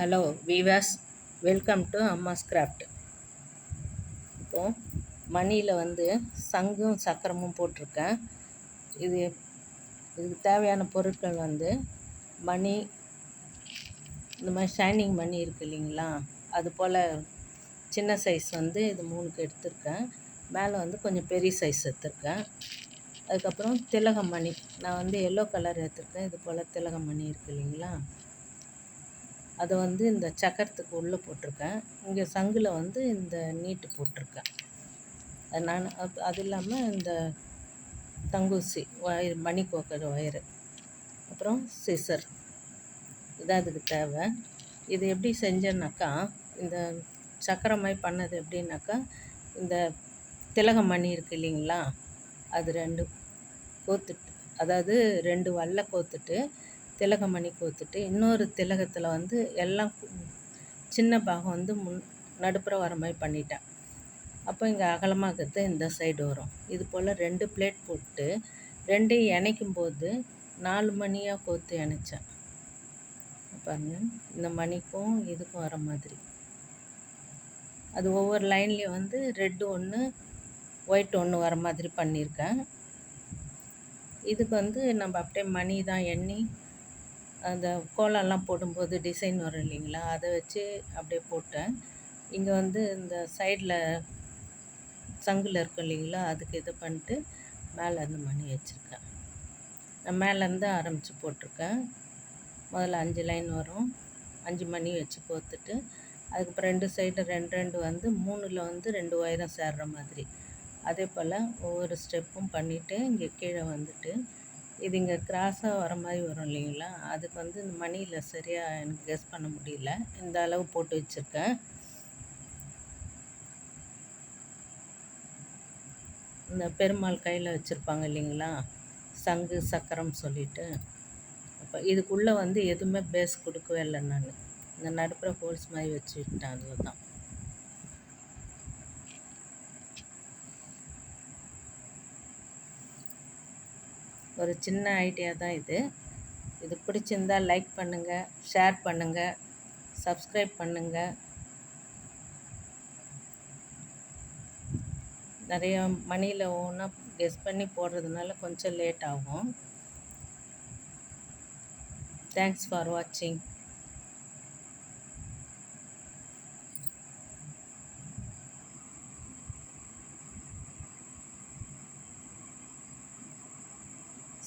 Hello viewers welcome to Amma's craft. இப்போது மணியில் வந்து சங்கும் சக்கரமும் போட்டிருக்கேன். இது இதுக்கு தேவையான பொருட்கள் வந்து மணி இந்த மாதிரி ஷைனிங் மணி இருக்குது இல்லைங்களா? அது போல் சின்ன சைஸ் வந்து இது மூணுக்கு எடுத்திருக்கேன். மேலே வந்து கொஞ்சம் பெரிய சைஸ் எடுத்திருக்கேன். அதுக்கப்புறம் திலகம் மணி. நான் வந்து எல்லோ கலர் எடுத்திருக்கேன். இது போல் திலகம் மணி இருக்கு இல்லைங்களா? அதை வந்து இந்த சக்கரத்துக்கு உள்ளே போட்டிருக்கேன். இங்கே சங்கில் வந்து இந்த நீட்டு போட்டிருக்கேன். அது நான் அது அது இல்லாமல் இந்த தங்கூசி ஒயர் மணி கோக்கர் ஒயரு அப்புறம் சிசர் இதான் அதுக்கு தேவை. இது எப்படி செஞ்சேன்னாக்கா இந்த சக்கரமாய் பண்ணது எப்படின்னாக்கா இந்த திலக மணி இருக்குது இல்லைங்களா அது ரெண்டு கோத்துட்டு அதாவது ரெண்டு வல்ல கோத்துட்டு திலகம் திலகமணி கோத்துட்டு இன்னொரு திலகத்தில் வந்து எல்லாம் சின்ன பாகம் வந்து முன் நடுப்புற வர மாதிரி பண்ணிட்டேன் அப்போ இங்கே அகலமாகிறது இந்த சைடு வரும். இது போல் ரெண்டு பிளேட் போட்டு ரெண்டையும் இணைக்கும் போது நாலு மணியாக கோத்து இணைச்சேன் பாருங்கள் இந்த மணிக்கும் இதுக்கும் வர மாதிரி. அது ஒவ்வொரு லைன்லேயும் வந்து ரெட்டு ஒன்று ஒயிட் ஒன்று வர மாதிரி பண்ணியிருக்கேன். இதுக்கு வந்து நம்ம அப்படியே மணி தான் எண்ணி அந்த கோலம்லாம் போடும்போது டிசைன் வரும் இல்லைங்களா? அதை வச்சு அப்படியே போட்டேன். இங்கே வந்து இந்த சைடில் சங்கில் இருக்கும் இல்லைங்களா? அதுக்கு இது பண்ணிட்டு மேலேருந்து மணி வச்சுருக்கேன். நான் மேலேருந்து ஆரம்பித்து போட்டிருக்கேன். முதல்ல அஞ்சு லைன் வரும். அஞ்சு மணி வச்சு கோத்துட்டு அதுக்கப்புறம் ரெண்டு சைடு ரெண்டு ரெண்டு வந்து மூணில் வந்து ரெண்டு ஒயரம் சேர்ற மாதிரி. அதே போல் ஒவ்வொரு ஸ்டெப்பும் பண்ணிவிட்டு இங்கே கீழே வந்துட்டு இது இங்கே கிராஸாக வர மாதிரி வரும் இல்லைங்களா? அதுக்கு வந்து இந்த மணியில் சரியாக எனக்கு கெஸ் பண்ண முடியல. இந்த அளவு போட்டு வச்சுருக்கேன். இந்த பெருமாள் கையில் வச்சுருப்பாங்க இல்லைங்களா? சங்கு சக்கரம் சொல்லிட்டு. அப்போ இதுக்குள்ளே வந்து எதுவுமே பேஸ் கொடுக்கவே இல்லை நான். இந்த நடுப்புற ஹோல்ஸ் மாதிரி வச்சுக்கிட்டேன் அதில் தான் ஒரு சின்ன ஐடியா தான் இது. இது பிடிச்சிருந்தால் லைக் பண்ணுங்கள் ஷேர் பண்ணுங்கள் சப்ஸ்கிரைப் பண்ணுங்கள் நிறைய மணியில் ஒன்றா கெஸ் பண்ணி போடுறதுனால கொஞ்சம் லேட் ஆகும். தேங்க்ஸ் ஃபார் வாட்சிங்